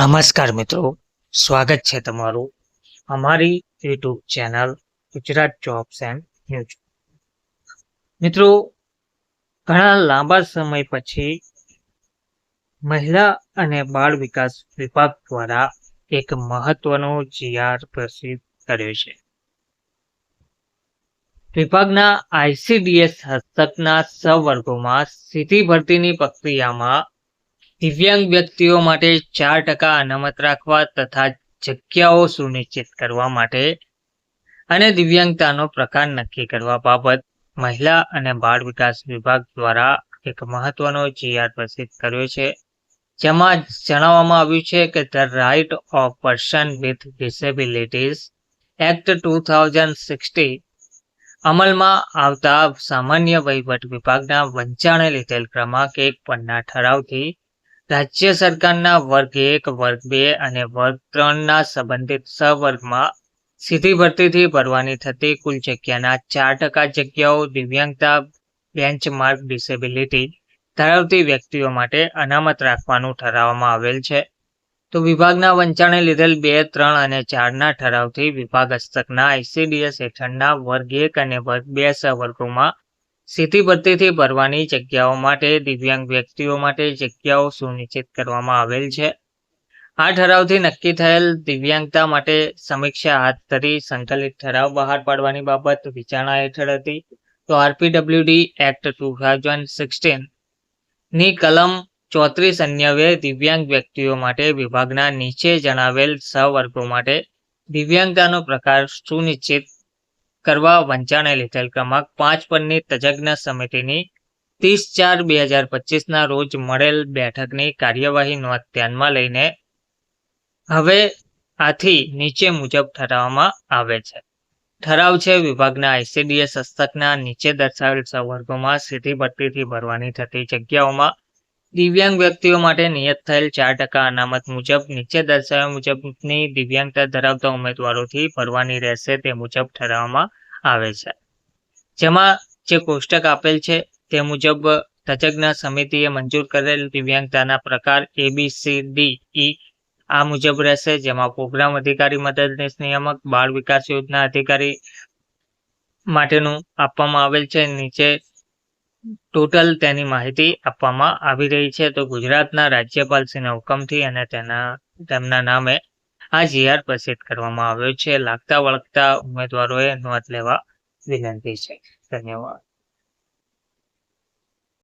નમસ્કાર મિત્રો. સ્વાગત છે તમારું અમારી YouTube channel Gujarat jobs and news. મિત્રો, ઘણા લાંબા સમય પછી મહિલા અને બાળ વિકાસ વિભાગ દ્વારા એક મહત્વનો જીઆર પ્રસિદ્ધ કર્યો છે. વિભાગના આઈસીડીએસ હસ્તકના સવર્ગોમાં સીધી ભરતીની પ્રક્રિયામાં દિવ્યાંગ વ્યક્તિઓ માટે ચાર ટકા અનામત રાખવા તથા જગ્યાઓ સુનિશ્ચિત કરવા માટે અને દિવ્યાંગતાનો પ્રકાર નક્કી કરવા બાબત મહિલા અને બાળ વિકાસ વિભાગ દ્વારા એક મહત્વનો જીઆર પ્રસિદ્ધ કર્યો છે. જેમાં જણાવવામાં આવ્યું છે કે the right of person with disabilities act two thousand sixty અમલમાં આવતા સામાન્ય વહીવટ વિભાગના વંચાણે લીધેલ ક્રમાંક એક પરના ઠરાવથી રાજ્ય સરકારના વર્ગ એક, વર્ગ બે અને વર્ગ ત્રણના સંબંધિત સવર્ગમાં સીધી ભરતીથી ભરવાની થતી કુલ જગ્યાના ચાર ટકા જગ્યાઓ દિવ્યાંગતા, બેન્ચમાર્ક, ડિસેબિલિટી ધરાવતી વ્યક્તિઓ માટે અનામત રાખવાનું ઠરાવવામાં આવેલ છે. તો વિભાગના વંચાણે લીધેલ બે, ત્રણ અને ચારના ઠરાવથી વિભાગ હસ્તકના આઈસીડીએસ હેઠળના વર્ગ એક અને વર્ગ બે સવર્ગોમાં સીધી ભરતીથી ભરવાની જગ્યાઓ માટે, દિવ્યાંગ વ્યક્તિઓ માટે જગ્યાઓ સુનિશ્ચિત કરવામાં આવેલ છે. આ ઠરાવથી નક્કી થયેલ દિવ્યાંગતા માટે સમીક્ષા હાથ ધરી સંકલિત ઠરાવ બહાર પાડવાની બાબત વિચારણા હેઠળ હતી. તો આરપીડબ્લ્યુડી એક્ટ ટુ થાઉઝન્ડ સિક્સટીનની કલમ ચોત્રીસ અન્યવે દિવ્યાંગ વ્યક્તિઓ માટે વિભાગના નીચે જણાવેલ સવર્ગો માટે દિવ્યાંગતાનો પ્રકાર સુનિશ્ચિત કરવા વંચાણે લીધેલ ક્રમાંક પાંચ પરની તજજ્ઞ સમિતિની ત્રીસ ચાર બે હજાર પચીસના રોજ મળેલ બેઠકની કાર્યવાહી નોંધ ધ્યાનમાં લઈને હવે આથી નીચે મુજબ ઠરાવવામાં આવે છે. ઠરાવ છે વિભાગના આઈસીડીએસ હસ્તકના નીચે દર્શાવેલ સંવર્ગોમાં સીધી ભરતીથી ભરવાની થતી જગ્યાઓમાં દિવ્યાંગ વ્યક્તિઓ માટે નિયત થયેલ ચાર ટકા અનામત મુજબ, નીચે દર્શાવ્યા મુજબની દિવ્યાંગતા ધરાવતા ઉમેદવારોથી ભરવાની રહેશે તે મુજબ ઠરાવવામાં આવે છે. જેમાં જે કોષ્ટક આપેલ છે તે મુજબ, તજજ્ઞ સમિતિએ મંજૂર કરેલ દિવ્યાંગતાના પ્રકાર એ બી સી ડી ઈ આ મુજબ રહેશે. જેમાં પ્રોગ્રામ અધિકારી, મદદનીશ, નિયામક, બાળ વિકાસ યોજના અધિકારી માટેનું આપવામાં આવેલ છે. નીચે ટોટલ તેની માહિતી આપવામાં આવી રહી છે. તો ગુજરાતના રાજ્યપાલશ્રીના હુકમથી અને તેના, તેમના નામે આ જીઆર પ્રસિદ્ધ કરવામાં આવ્યો છે. લાગતા વળગતા ઉમેદવારોએ નોંધ લેવા વિનંતી છે. ધન્યવાદ.